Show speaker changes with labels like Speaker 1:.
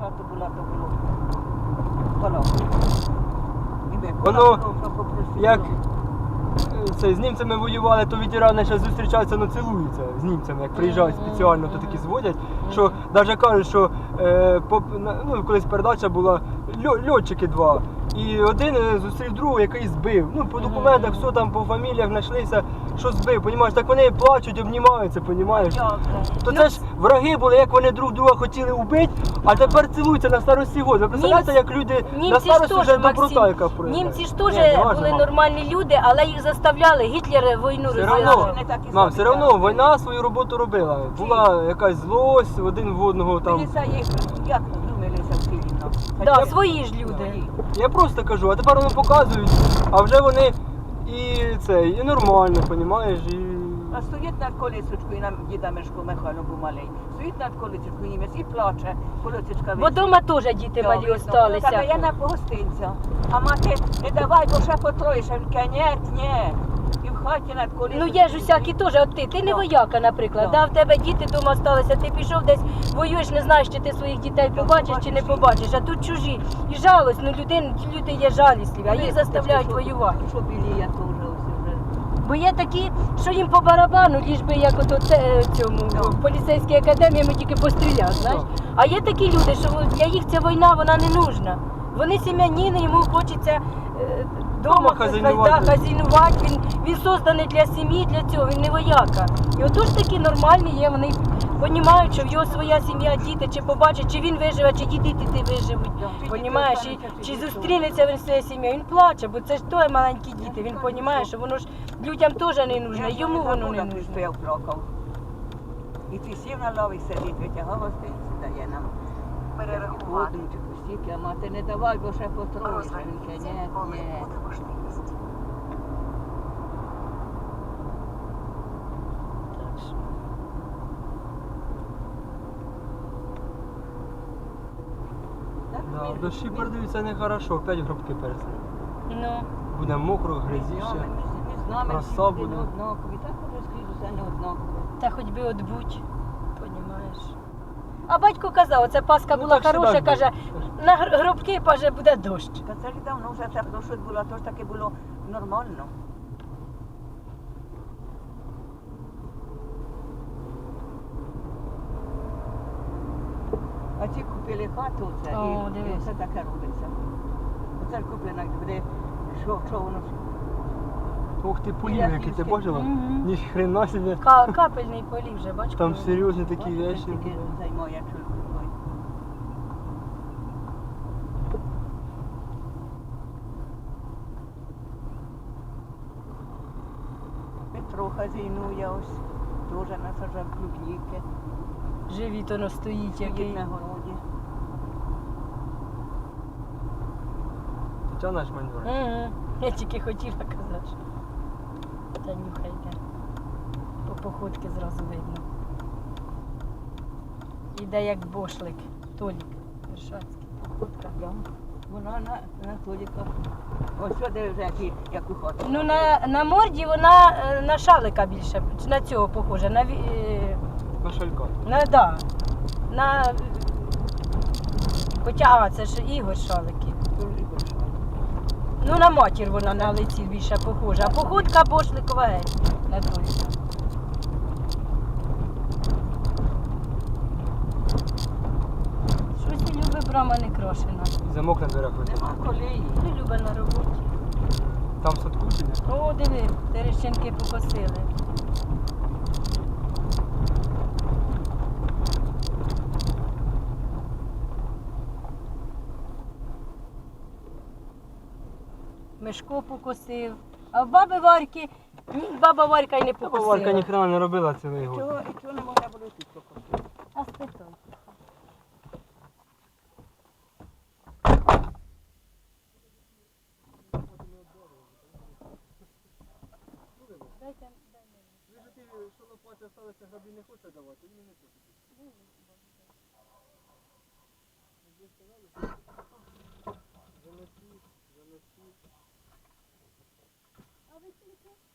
Speaker 1: хата була, то було. Воно. Ніби
Speaker 2: Воно, як це, з німцями воювали, то ветерани ще зустрічаються, ну цілуються з німцями, як приїжджають спеціально, то такі зводять. Що навіть кажуть, що е, по, ну, колись передача була льо- льотчики два. І один е, зустрів другого, який збив. Ну, по документах, все там по фаміліях знайшлися, що збив, понімаєш? Так вони плачуть, обнімаються, понімаєш? То це ж враги були, як вони друг друга хотіли вбити, а тепер цілуються на старості год. Ви представляєте, як люди на
Speaker 3: Німці ж
Speaker 2: старості вже
Speaker 3: теж,
Speaker 2: доброта,
Speaker 3: Максим,
Speaker 2: яка проявляє.
Speaker 3: німці ж теж були нормальні люди, але їх заставляли. Гітлер війну
Speaker 2: Все
Speaker 3: розв'язав.
Speaker 2: равно,
Speaker 1: не так і
Speaker 2: мам, все одно війна свою роботу робила. Була якась злость один в одного там.
Speaker 1: Як всі.
Speaker 3: Да,
Speaker 1: Хоча б
Speaker 3: свої ж люди.
Speaker 2: Я просто кажу, а тепер вони показують, а вже вони і це, і нормально, понімаєш, і.
Speaker 1: А стоїть над колісочкою, нам діда Мишко Михайло був малий. Стоїть над колісочкою німець і плаче, колісочка
Speaker 3: Бо вдома теж діти малі
Speaker 1: Каже, я
Speaker 3: осталися.
Speaker 1: на погостинця. А мати, не давай, бо ще потроїш. А він каже, ні, ні. І над колісочкою.
Speaker 3: Ну є ж усякі теж, от ти, ти не вояка, наприклад.
Speaker 1: Да.
Speaker 3: Да, в тебе діти вдома залишилися, ти пішов десь, воюєш, не знаєш, чи ти своїх дітей побачиш чи не
Speaker 1: побачиш.
Speaker 3: а тут чужі. І жалость, ну люди, люди є жалісливі, а їх заставляють воювати.
Speaker 1: Що білі, я теж вже.
Speaker 3: Бо є такі, що їм по барабану, ліж би як ото це е, цьому в поліцейській академії ми тільки постріляли, знаєш. А є такі люди, що для їх ця війна вона не нужна. Вони сім'яніни, йому хочеться
Speaker 2: Дома
Speaker 3: дома
Speaker 2: хазяйнувати.
Speaker 3: да, хазяйнувати. Він, він созданий для сім'ї, для цього, він не вояка. І отож такі нормальні є, вони розуміють, що в його своя сім'я, діти, чи побачить, чи він виживе, чи діти ти виживуть. Понімаєш, і,
Speaker 1: чи
Speaker 3: зустрінеться він своєю сім'єю, він плаче, бо це ж той маленькі діти. Він розуміє, що воно ж людям теж не нужно, йому воно не нужно.
Speaker 1: І ти сів на лаві сидить, витягав гостинці, дає нам.
Speaker 4: Перерахувати.
Speaker 1: Стільки, а мати не давай, бо ще потроїш.
Speaker 4: Коли буде можливість.
Speaker 3: Так
Speaker 2: Да, дощі передаються нехорошо, опять гробки пересли.
Speaker 3: Ну,
Speaker 2: Буде мокро, грязіше.
Speaker 1: нами- ми нами
Speaker 2: Краса
Speaker 1: всі
Speaker 2: буде.
Speaker 1: не однакові. Так уже скрізь усе не однакове.
Speaker 3: та хоч би одбудь, понімаєш. А батько казав, оця Пасха
Speaker 2: Ну,
Speaker 3: була
Speaker 2: так
Speaker 3: хороша,
Speaker 2: завжди.
Speaker 3: каже, на гр- гробки каже, буде дощ.
Speaker 1: Та це ж давно вже це щось було, то ж таки було нормально. А ці купили хату оце,
Speaker 3: О,
Speaker 1: і, і
Speaker 3: дивись.
Speaker 1: оце таке робиться. Оце ж куплено, буде, що, що воно.
Speaker 2: Ух ти, полів, який ти бачила?
Speaker 3: Мгм.
Speaker 2: Ні хрена собі.
Speaker 3: Ка- капельний полів вже, бачиш?
Speaker 2: Там серйозні такі речі.
Speaker 1: Тільки займає чоловік. Петро хазяйнує ось, теж насажав клубніки,
Speaker 3: Живіт воно стоїть,
Speaker 1: стоїть
Speaker 3: який.
Speaker 1: на городі.
Speaker 2: Тетяна ж маньора.
Speaker 3: Угу. Я тільки хотіла казати. що Та нюхай йде. По походки зразу видно. Іде як бошлик. Толік Вершацький. Походка.
Speaker 1: Да. Вона на, на Толіка. Ось сюди вже які, як у хату.
Speaker 3: Ну на, на морді вона е, на шалика більше, чи на цього похожа. На, ві- е,
Speaker 2: На шалька.
Speaker 3: на, да, на, е, хоча, а, це ж Ігор Шаликів.
Speaker 1: Дуже хорошо.
Speaker 3: Ну на матір вона на лиці більше похожа, а походка бошликова геть на Толіка. Щось і любить брама не крошена.
Speaker 2: Замок на дверях висить.
Speaker 1: Нема колії.
Speaker 3: Не любить на роботі.
Speaker 2: Там садку чи ні?
Speaker 3: О, диви, терещенки покосили. Мишко покосив. А в баби Варки, ні, баба Варка й не покосила.
Speaker 2: Варка ніхрена не робила цілий год.
Speaker 1: Чого, і чого не можна було тут покупити?
Speaker 3: А спитай.
Speaker 2: Якщо лопати залишилися, граблі не хоче давати, він не хоче. Заносіть, заносіть. Elvis in the pit?